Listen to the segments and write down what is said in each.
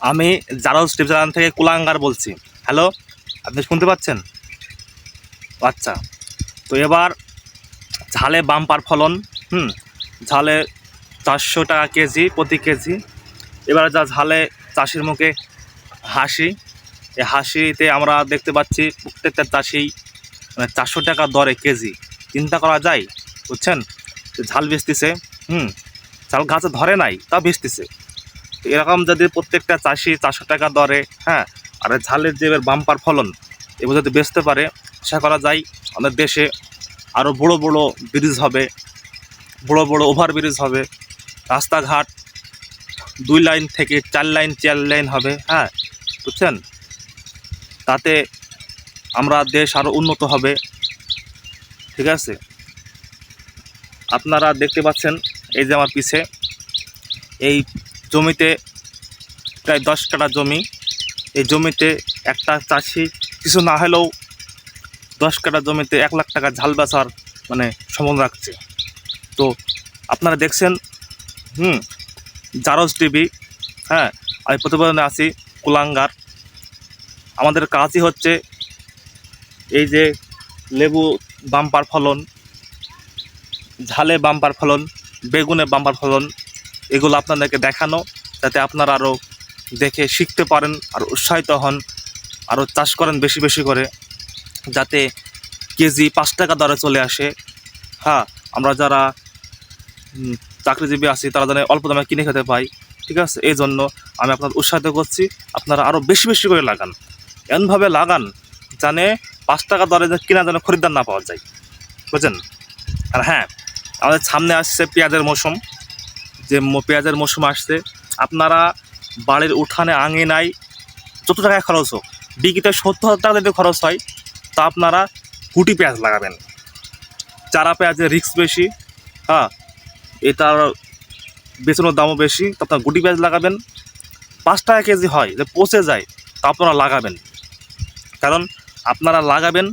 আমি জারজ টিপজারান থেকে কুলাঙ্গার বলছি। হ্যালো আপনি শুনতে পাচ্ছেন? আচ্ছা। তো এবার ঝালে বাম্পার ফলন, হুম, ঝালে চারশো টাকা কেজি, প্রতি কেজি। এবার যা ঝালে চাষির মুখে হাসি, এই হাসিতে আমরা দেখতে পাচ্ছি প্রত্যেকটা চাষি মানে চারশো টাকা দরে কেজি। চিন্তা করা যায়, বুঝছেন? ঝাল বেচতেছে হুম, ঝাল গাছে ধরে নাই, তা বেচতেছে এরকম যদি প্রত্যেকটা চাষি চারশো টাকা দরে হ্যাঁ আর ঝালের যে বাম্পার ফলন, এগুলো যদি বেচতে পারে, আশা করা যায় আমাদের দেশে আরও বড় বড় ব্রিজ হবে, বড় বড় ওভার ব্রিজ হবে, রাস্তাঘাট দুই লাইন থেকে চার লাইন চার লাইন হবে হ্যাঁ বুঝছেন? তাতে আমরা দেশ আরও উন্নত হবে, ঠিক আছে? আপনারা দেখতে পাচ্ছেন, এই যে আমার পিছে, এই জমিতে প্রায় দশ কাঠা জমি। এই জমিতে একটা চাষি, কিছু না হলেও দশ কাঠা জমিতে এক লাখ টাকা ঝাল বেচার মানে সম্বন্ধ রাখছে। তো আপনারা দেখছেন, হুম, জারজ টিভি হ্যাঁ আমি প্রতিবেদনে আছি, কুলাঙ্গার। আমাদের কাজই হচ্ছে এই যে লেবু বাম্পার ফলন, ঝালে বাম্পার ফলন, বেগুনে বাম্পার ফলন এগুলো আপনাদেরকে দেখানো, যাতে আপনারা আরও দেখে শিখতে পারেন আর উৎসাহিত হন, আরও চাষ করেন বেশি বেশি করে, যাতে কেজি পাঁচ টাকা দরে চলে আসে। হ্যাঁ আমরা যারা চাকরিজীবী আছি, তারা যেন অল্প দামে কিনে খেতে পাই, ঠিক আছে? এই জন্য আমি আপনাদের উৎসাহিত করছি, আপনারা আরও বেশি বেশি করে লাগান। এমনভাবে লাগান জানে পাঁচ টাকা দরে কিনা যেন খরিদ্দার না পাওয়া যায়। বুঝছেন? আর হ্যাঁ আমাদের সামনে আসছে পেঁয়াজের মৌসুম। যে পেঁয়াজের মৌসুম আসছে, আপনারা বাড়ির উঠানে আঙিনায় যত টাকায় খরচ হোক বিঘিতে সত্তর হাজার টাকা যদি খরচ হয়, তা আপনারা কুটি পেঁয়াজ লাগাবেন। চারা পেঁয়াজের রিক্স বেশি হ্যাঁ এটার বেতনের দামও বেশি, তো আপনার গুটি পেঁয়াজ লাগাবেন। পাঁচ টাকা কেজি হয়, যে পচে যায়, তা আপনারা লাগাবেন। কারণ আপনারা লাগাবেন,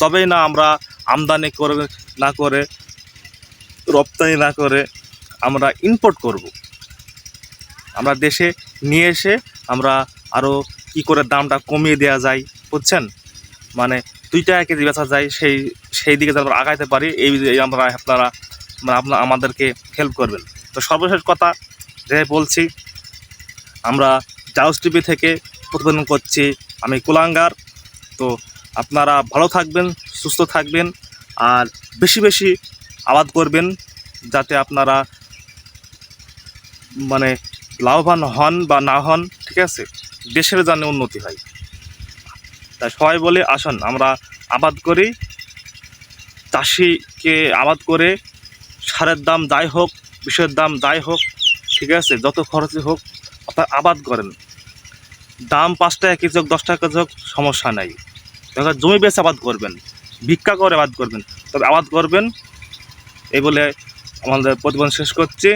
তবেই না আমরা আমদানি করে, না করে, রপ্তানি না করে আমরা ইম্পোর্ট করব। আমরা দেশে নিয়ে এসে আমরা আরও কি করে দামটা কমিয়ে দেওয়া যায়, বুঝছেন? মানে দুই টাকা কেজি বেচা যায়, সেই সেই দিকে আমরা আগাইতে পারি, এই এই আমরা আপনারা মানে আপনার আমাদেরকে হেল্প করবেন। তো সর্বশেষ কথা যে বলছি, আমরা জাউস টিভি থেকে প্রতিবেদন করছি আমি কুলাঙ্গার। তো আপনারা ভালো থাকবেন, সুস্থ থাকবেন, আর বেশি বেশি আবাদ করবেন, যাতে আপনারা মানে লাভবান হন বা না হন, ঠিক আছে? দেশের জানে উন্নতি হয়। তাই সবাই বলে, আসুন, আমরা আবাদ করি। চাষিকে আবাদ করে সারের দাম যাই হোক, বিষের দাম যাই হোক, ঠিক আছে? যত খরচই হোক আপনার আবাদ করেন। দাম পাঁচ টাকা কেজি হোক, দশ টাকা কেজি হোক, সমস্যা নাই। দেখো জমি বেশ আবাদ করবেন, ভিক্ষা করে আবাদ করবেন, তবে আবাদ করবেন। এই বলে আমাদের প্রতিবেদন শেষ করছি।